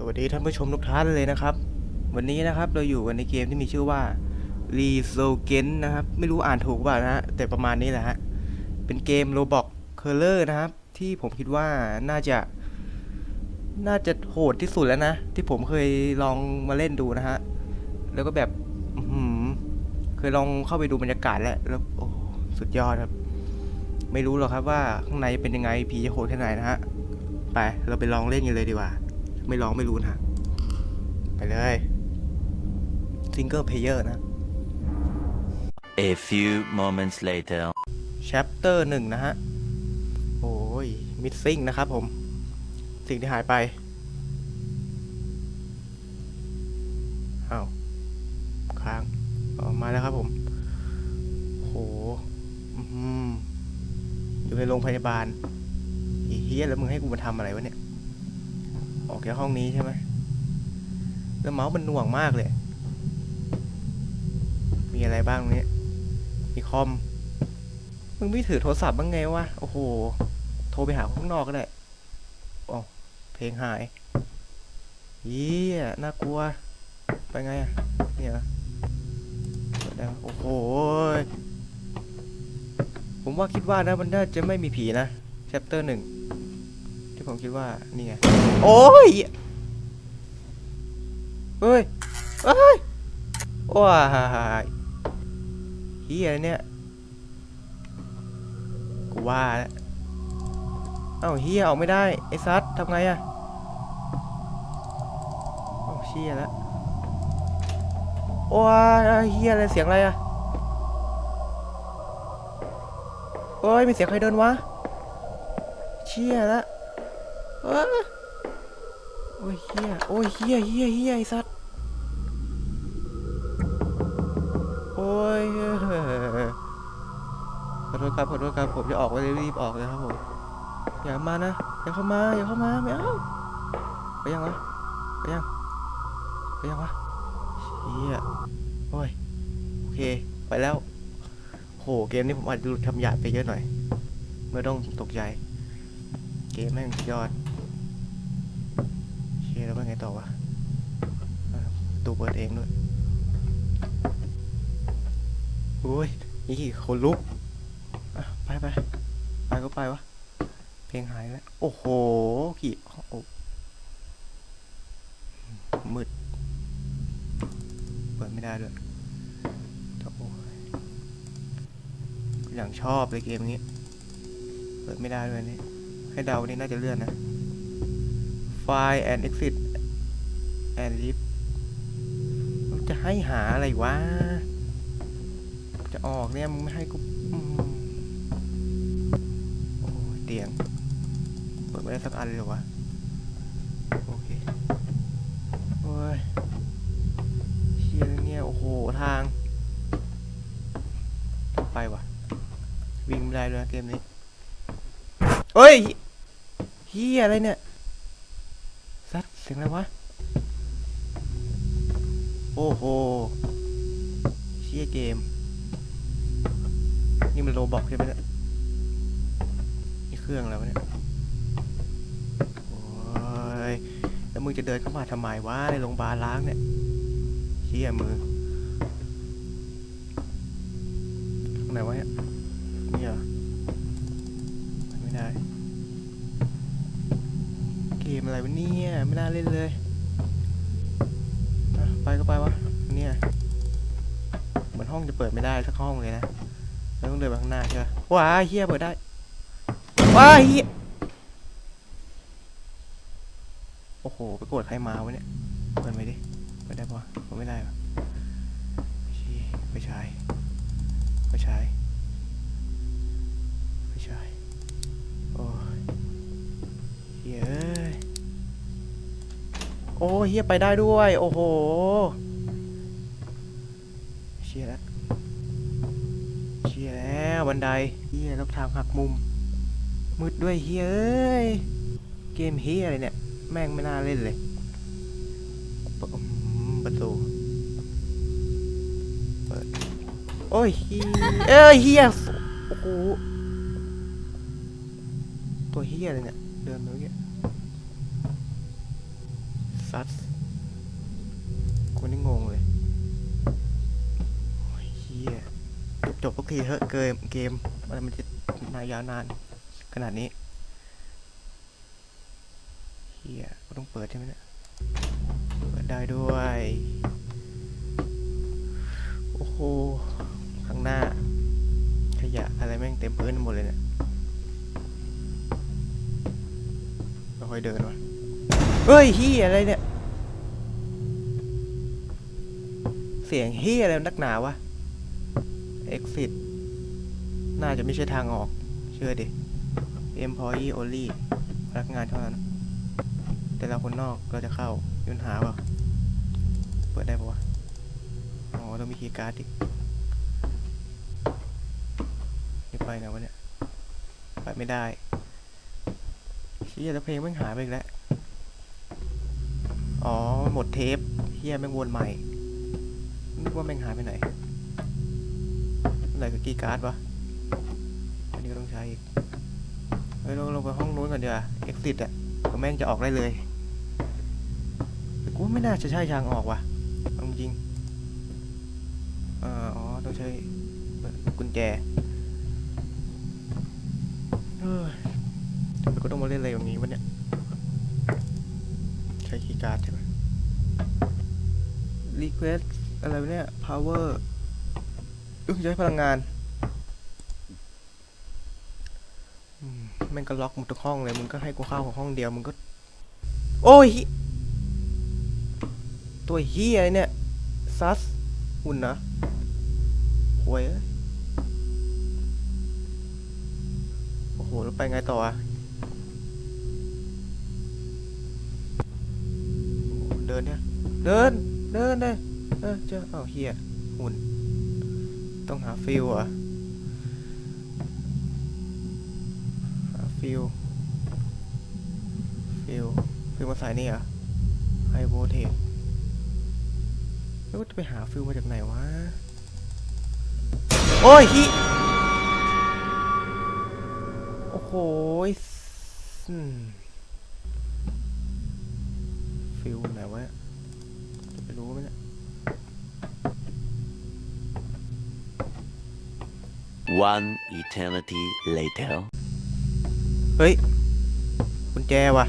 สวัสดีท่านผู้ชมทุกท่านเลยนะครับ วันนี้นะครับเราอยู่กันในเกมที่มีชื่อว่า r e s o g e n นะครับ ไม่รู้อ่านถูกเปล่านะฮะแต่ประมาณนี้แหละฮะ เป็นเกม Roblox Color นะครับ ที่ผมคิดว่าน่าจะ น่าจะโหดที่สุดแล้วนะ ที่ผมเคยลองมาเล่นดูนะฮะ แล้วก็แบบอื้อหือเคยลองเข้าไปดูบรรยากาศแล้วแล้วโอ้สุดยอดครับ ไม่รู้หรอกครับว่าข้างในเป็นยังไงผีจะโหดแค่ไหนนะฮะไปเราไปลองเล่นกันเลยดีกว่า ไม่ลองไม่รู้นะ ไปเลยซิงเกิลเพลเยอร์นะ A few moments later. chapter หนึ่งนะฮะ โอ้ย missing นะครับผม สิ่งที่หายไปอ้าวค้างออกมาแล้วครับผม โหอื้อหืออยู่ในโรงพยาบาลอีเฮียแล้วมึงให้กูมาทำอะไรวะเนี่ย ออกจากห้องนี้ใช่ไหมแล้วเมาส์มันหน่วงมากเลย มีอะไรบ้างตรงนี้มีคอม มึงไม่ถือโทรศัพท์บ้างไงวะ โอ้โห โทรไปหาข้างนอกก็ได้อ๋อเพลงหายยี่น่ากลัว ไปไงอะ เนี่ยโอ้โห ผมว่าคิดว่านะมันน่าจะไม่มีผีนะ chapter หนึ่ง ที่ผมคิดว่านี่ไงโอ้ยเฮ้ยเฮ้ยว้ายเฮียอะไรเนี่ยกูว่าแล้วเอ้าเฮียออกไม่ได้ไอ้ซัดทำไงอะเอ้เชี่ยแล้วโอ้ยเฮียอะไรเสียงอะไรอะโอ้ยมีเสียงใครเดินวะเชี่ยแล้ว โอ้ยเฮียโอ้ยเฮียเฮียเฮียไอ้ซัดโอ้ยขอโทษครับขอโทษครับ ผมจะออกไปรีบออกเลยครับผม อย่ามานะ อย่าเข้ามา อย่าเข้ามา ไม่เอา ไปยังวะ ไปยัง ไปยังวะเฮียโอ้ย โอเค ไปแล้ว โห เกมนี้ผมอาจจะทำหยาดไปเยอะหน่อย ไม่ต้องตกใจ เกมแม่งยอด ไงต่อวะตูเปิดเองด้วยโอ้ยนี่คนลุกไปไปไปก็ไปวะ เพลงหายแล้ว โอ้โห กี่โอ้มืด เปิดไม่ได้ด้วยโอ้ยอย่างชอบเลยเกมนี้ เปิดไม่ได้ด้วยนี่ ให้เดานี่น่าจะเลื่อนนะ File and exit and leave มันจะให้หาอะไรวะ จะออกเนี่ยมึงไม่ให้กูโอ้เตียง เปิดไม่ได้สักอันเลยหรอวะ โอเค โอ้ยเชียร์เนี่ยโอ้โห ทางต้องไปวะวิ่งไม่ได้เลยนะเกมนี้เฮ้ยเฮียอะไรเนี่ย ซัดเสียงอะไรวะ โอ้โห เชียเกม นี่มันโรบอกใช่ไหมเนี่ยนี่เครื่องแล้วเนี่ย โอ้ย แล้วมึงจะเดินเข้ามาทำไมวะในโรงพยาบาลล้างเนี่ย เชี่ยมือข้างไหนวะเนี่ยนี่เหรอไม่ได้ เกมอะไรวะเนี่ย ไม่น่าเล่นเลย ไปก็ไปวะเนี่ยเหมือนห้องจะเปิดไม่ได้สักห้องเลยนะแล้วต้องเดินไปข้างหน้าใช่ไหมว้าเฮียเปิดได้ว้าเหี้ยโอ้โหไปกดใครมาวะเนี่ยเปิดไปดิเปิดได้ปะเปิดไม่ได้ปะชี้ไปใช้ไปใช้ไปใช้ โอ้เฮียไปได้ด้วย โอ้โหเชียแล้วเชียแล้วบันไดเฮียแล้วทางหักมุม มืดด้วยเฮ้ยเอ้ย เกมเฮียอะไรเนี่ย แม่งไม่น่าเล่นเลยปะอืมประตูเปิดโอ้ยเฮียเอ้ยเฮียโอ้โหตัวเฮียอะไรเนี่ย เดินมาเมื่อกี้ ชัดกูนี่งงเลยเฮียจบทุกทีเถอะเกมเกมอะไมันจะนายาวนาน ขนาดนี้เฮียกูต้องเปิดใช่ไหมเนี่ยเปิดได้ด้วย โอ้โหข้างหน้า ขยะอะไรแม่งเต็มพื้นหมดเลยเนี่ยเราค่อยเดินวะ เฮ้ยเฮียอะไรเนี่ย เสียงเฮียอะไรนักหนาวะ exit น่าจะไม่ใช่ทางออก เชื่อดิ employee only พนักงานเท่านั้น แต่เราคนนอกเราจะเข้ายุนหาเปล่าเปิดได้ปะวะอ๋อต้องมีคีย์การ์ดดินี่ไปไงนวะเนี่ย ไปไม่ได้ชี้ยแล้เพลงมันหายไปแล้ว มดเทปเฮียแม่งวนใหม่นึกว่าแม่งหายไปไหนไหนกับกีการ์ดวะอันนี้ก็ต้องใช้อีกเฮ้ยลงลงไปห้องนู้นก่อนเดี๋ยวเอ็กซิสอะก็แม่งจะออกได้เลยแต่กูไม่น่าจะใช่ทางออกว่ะเอาจริงอ๋อต้องใช้กุญแจเฮ้ยทำไมกูต้องมาเล่นอะไรแบบนี้วะเนี่ย ใช้กีการ์ดใช่ไหม รีเควสอะไรเนี่ย power อึ้งใช้พลังงานมันก็ล็อกมึงทุกห้องเลย มึงก็ให้กูเข้าของห้องเดียว มึงก็ โอ้ย ตัวเฮียเนี่ย ซัส หุ่นนะหวยโอ้โห แล้วไปไงต่ออะเดินเนี่ย เดิน เดินเดินเออเจอเอาเฮียหุ่น ต้องหาฟิวอะหาฟิลฟิลฟิลมาสายนี่เหรอไฮโวเทจแล้วจะไปหาฟิลมาจากไหนวะ โอ้ยฮิโอ้โหฟิลไหนวะ รู้ไหมเนี่ย One eternity later เฮ้ยคุณแจวะ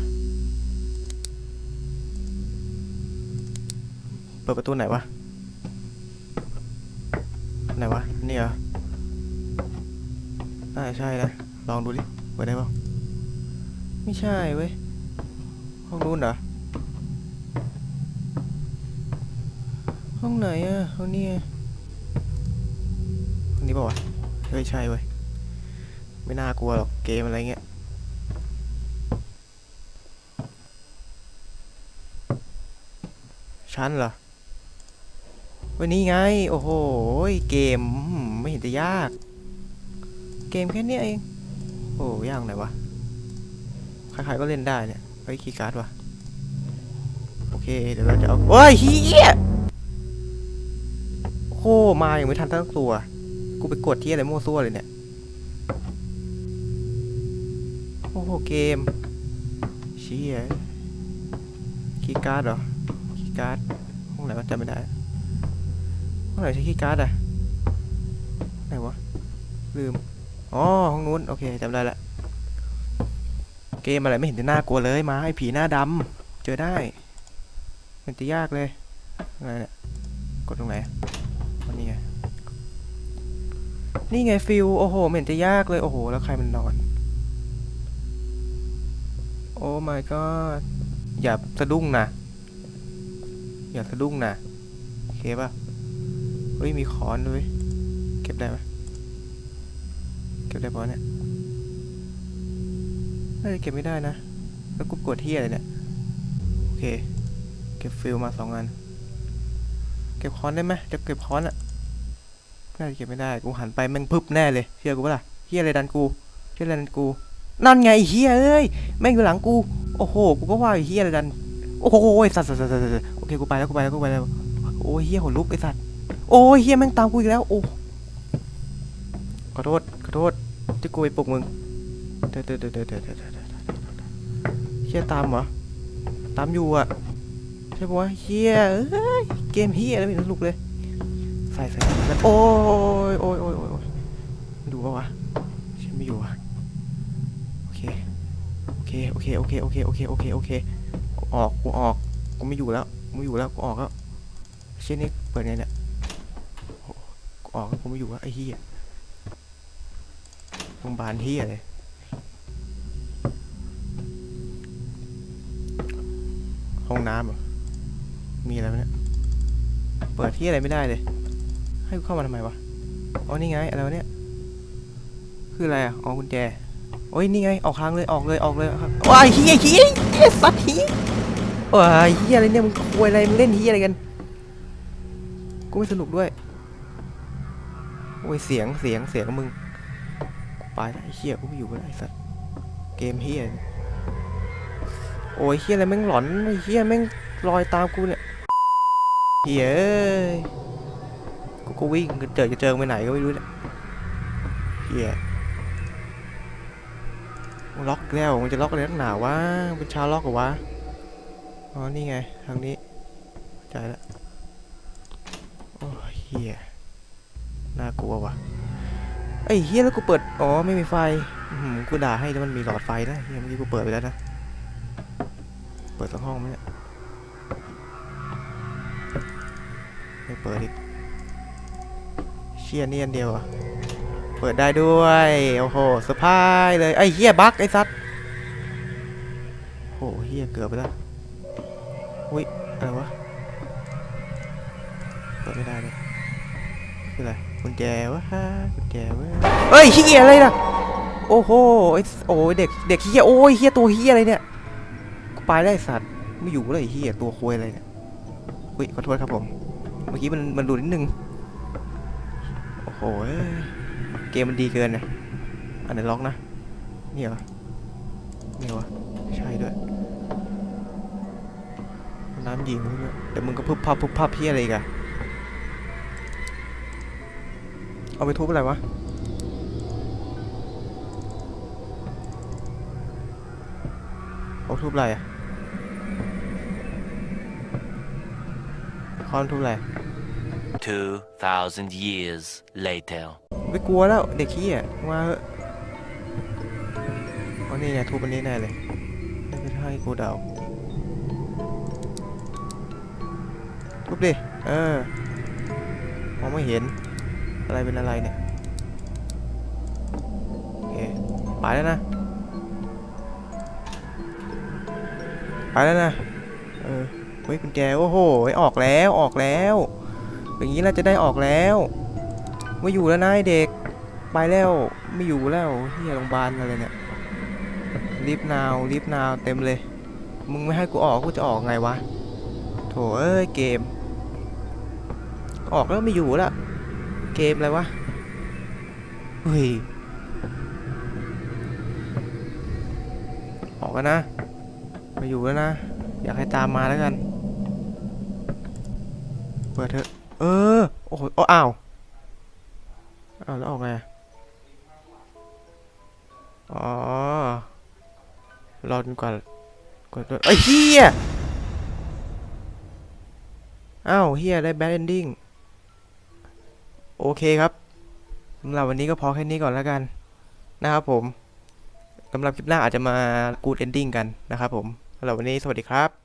เปิดประตูไหนวะ ไหนวะ นี่เหรอน่าใช่นะ ลองดูดิ เปิดได้ป่าไม่ใช่เว้ย ห้องนู้นเหรอ ห้องไหนอะห้องนี้ห้องนี้ป่าวะเฮ้ยใช่เว้ยไม่น่ากลัวหรอกเกมอะไรเงี้ยชั้นเหรอวันนี้ไง โอ้โห เกมไม่เห็นจะยาก เกมแค่นี้เอง โอ้ยากไหนวะ ใครๆก็เล่นได้เนี่ย ไปคีย์การ์ดวะ โอเค เดี๋ยวเราจะเอาโอ้ยเฮีย โคมาอย่างไม่ทันตั้งตัว กูไปกดที่อะไรมั่วซั่วเลยเนี่ย โอ้โหเกม เชี่ยคีย์การ์ดเหรอ คีย์การ์ดห้องไหนวะจำไม่ได้ห้องไหนใช้คีย์การ์ดอะไหนวะ ลืม อ๋อ ห้องนู้น โอเคจำได้ละ เกมอะไรไม่เห็นจะน่ากลัวเลยมาไอ้ผีหน้าดำเจอได้ มันจะยากเลยอะไรเนี่ยกดตรงไหน นี่ไง นี่ไงฟิลโอ้โหเหม็นจะยากเลย โอ้โห แล้วใครมันนอน โอ้ my god อย่าสะดุ้งนะ อย่าสะดุ้งนะโอเคป่ะ เฮ้ย มีขอนด้วย เก็บได้ไหมเก็บได้ปะเนี่ยน่าจะเก็บไม่ได้นะ แล้วกูปวดเที่ยเลยเนี่ย โอเค เก็บฟิลมาสองอัน เก็บคอนได้ไหมจะเก็บคอนอะ น่าจะเก็บไม่ได้กูหันไปแม่งพึบแน่เลยเฮียกูปะล่ะเฮียอะไรดันกูเฮียอะไรดันกู นั่นไงเฮียเอ้ยแม่งอยู่หลังกูโอ้โหกูก็ว่าเฮียอะไรดันโอ้โหสัตว์สัตว์สัตว์โอเคกูไปแล้วกูไปแล้วกูไปแล้วโอ้เฮียหัวลุกไอสัตว์โอ้เฮียแม่งตามกูอีกแล้วโอ้ขอโทษขอโทษที่กูไปปลุกมึงเดี๋ยวเดี๋ยวเดี๋ยวเดี๋ยวเดี๋ยวเฮียตามเหรอตามอยู่อะใช่ปะเฮียเอ้ยเกมเฮียแล้วไม่สนุกเลย ส่ใส่ใส่โอ้ยโอ้ยโอ้ยโอ้ยโอ้ยดูปะวะฉันไม่อยู่วะโอเคโอเคโอเคโอเคโอเคโอเคโอเคโอเคกูออกกูออกกูไม่อยู่แล้วกูไม่อยู่แล้วกูออกแล้วเช่นนี้เปิดไงเนี่ยกูออกแล้วกูไม่อยู่แล้วไอ้เฮียโรงพยาบาลเฮียเลยห้องน้ำเหรอมีอะไรไหมเนี่ยเปิดที่อะไรไม่ได้เลย ให้กูเข้ามาทำไมวะ อ๋อ นี่ไง อะไรวะเนี่ย คืออะไรอะ อ๋อกุญแจ โอ้ย นี่ไง ออกทางเลย ออกเลย ออกเลยครับว้ายเฮียเฮียเฮียสัตว์เฮียว้ายเฮียอะไรเนี่ย มึงคุยอะไร มึงเล่นเฮียอะไรกัน กูไม่สนุกด้วย โอ้ย เสียง เสียง เสียงของมึงไปแล้วไอ้เฮียกูอยู่แล้วไอ้สัตว์ เกมเฮียโอ้ยเฮียอะไรแม่งหลอนไอ้เฮียแม่งลอยตามกูเนี่ยเฮี้ย กูก็วิ่งเจิดกระเจิงไปไหนก็ไม่รู้เนี่ยเฮียล็อกแล้วมันจะล็อกอะไรนักหนาวะเป็นชาวล็อกเหรอวะอ๋อนี่ไงทางนี้ใจแล้วโอ้เฮียน่ากลัวว่ะไอ้เฮียแล้วกูเปิดอ๋อไม่มีไฟหือกูด่าให้แล้วมันมีหลอดไฟนะเฮียเมื่อกี้กูเปิดไปแล้วนะเปิดสักห้องไหมเนี่ยไม่เปิดอีก เชียนี่อันเดียวอะเปิดได้ด้วย โอ้โหเซอร์ไพรส์เลย ไอ้เฮียบักไอ้สัตว์โอ้โหเฮียเกือบไปแล้วอุ้ย อะไรวะ เปิดไม่ได้เลยคืออะไรกุญแจวะฮะกุญแจวะเฮ้ยเฮียอะไรนะโอ้โหไอ้โอ้เด็ก เด็กเฮียโอ้ยเฮียตัวเฮียอะไรเนี่ยกูไปได้สัตว์ ไม่อยู่เลยเฮียตัวควยอะไรเนี่ยอุ้ย ขอโทษครับผม เมื่อกี้มันมันดูนิดนึง โอ้โหเอ้ยเกมมันดีเกินนะอันไหนล็อกนะ นี่เหรอ นี่เหรอวะใช่ด้วย น้ำยิงด้วยเดี๋ยวมึงก็พึบพับพึบพับพี่อะไรกอะเอาไปทุบอะไรวะ เอาทุบอะไรอะคอนทุบอะไร 2,000 years later. ไม่กลัวแล้วเด็กขี้อะมาเอะอ๋อนี่ไงทุบอันนี้แน่เลยไม่ใช่กูเดาทุบดิ เออมองไม่เห็น อะไรเป็นอะไรเนี่ย โอเค ไปแล้วนะ ไปแล้วนะ เออ เฮ้ยกุญแจ โอ้โห ออกแล้ว ออกแล้ว อย่างนี้เราจะได้ออกแล้วไม่อยู่แล้วนะไอ้เด็ก ไปแล้วไม่อยู่แล้วเฮียโรงพยาบาลอะไรเนี่ยรีบนาวรีบนาวเต็มเลย มึงไม่ให้กูออกกูจะออกไงวะโถเอ้ยเกม ออกแล้วไม่อยู่แล้วเกมอะไรวะเฮ้ยออกกันนะไมาอยู่แล้วนะ อยากให้ตามมาแล้วกัน เปิดเถอะ เออ โอ้โหอ้าวอ้าวแล้วออกไง อ๋อ รอจนกว่ากว่าตัวเอ้เฮียอ้าวเฮียได้แบดเอนดิ้ง โอเคครับสำหรับวันนี้ก็พอแค่นี้ก่อนแล้วกัน นะครับผมสำหรับคลิปหน้าอาจจะมากูดเอนดิ้งกันนะครับผมสำหรับวันนี้สวัสดีครับ